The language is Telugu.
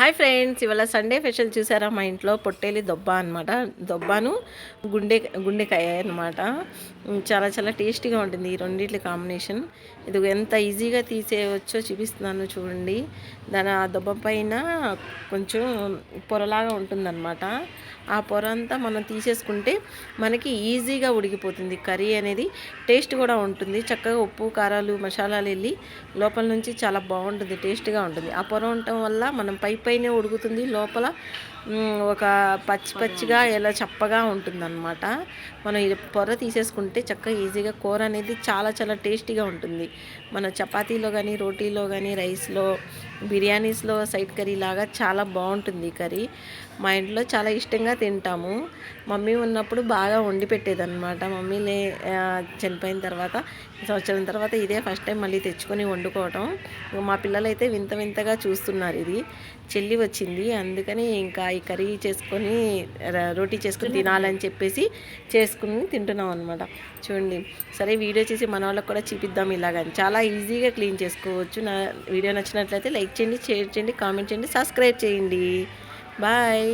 హాయ్ ఫ్రెండ్స్ ఇవాళ సండే స్పెషల్ చూసారా? మా ఇంట్లో పొట్టేలి దొబ్బ అనమాట దొబ్బను గుండె గుండెకాయ అనమాట చాలా చాలా టేస్టీగా ఉంటుంది ఈ రెండింటి కాంబినేషన్. ఇది ఎంత ఈజీగా తీసేయవచ్చో చూపిస్తున్నాను చూడండి. దాని ఆ దొబ్బ పైన కొంచెం పొరలాగా ఉంటుందన్నమాట. ఆ పొర అంతా మనం తీసేసుకుంటే మనకి ఈజీగా ఉడికిపోతుంది. కర్రీ అనేది టేస్ట్ కూడా ఉంటుంది. చక్కగా ఉప్పు కారాలు మసాలాలు వెళ్ళి లోపల నుంచి చాలా బాగుంటుంది టేస్ట్గా ఉంటుంది. ఆ పొర ఉండటం వల్ల మనం పై పైనే ఉడుకుతుంది. లోపల ఒక పచ్చి పచ్చిగా ఎలా చప్పగా ఉంటుందన్నమాట. మనం ఇది పొర తీసేసుకుంటే చక్కగా ఈజీగా కూర అనేది చాలా చాలా టేస్టీగా ఉంటుంది. మన చపాతీలో కానీ రోటీలో కానీ రైస్లో బిర్యానీస్లో సైడ్ కర్రీ లాగా చాలా బాగుంటుంది కర్రీ. మా ఇంట్లో చాలా ఇష్టంగా తింటాము. మమ్మీ ఉన్నప్పుడు బాగా వండి పెట్టేదన్నమాట. మమ్మీ లే చనిపోయిన తర్వాత సంవత్సరం తర్వాత ఇదే ఫస్ట్ టైం మళ్ళీ తెచ్చుకొని వండుకోవటం. మా పిల్లలైతే వింత వింతగా చూస్తున్నారు ఇది. చెల్లి వచ్చింది. అందుకని ఇంకా ఈ కర్రీ చేసుకొని రోటీ చేసుకొని తినాలని చెప్పేసి చేసుకుని తింటున్నాం అనమాట చూడండి. సరే వీడియో చేసి మన వాళ్ళకి కూడా చూపిద్దాం ఇలాగని. చాలా ఈజీగా క్లీన్ చేసుకోవచ్చు. నా వీడియో నచ్చినట్లయితే లైక్ చేయండి షేర్ చేయండి కామెంట్ చేయండి సబ్స్క్రైబ్ చేయండి. బాయ్.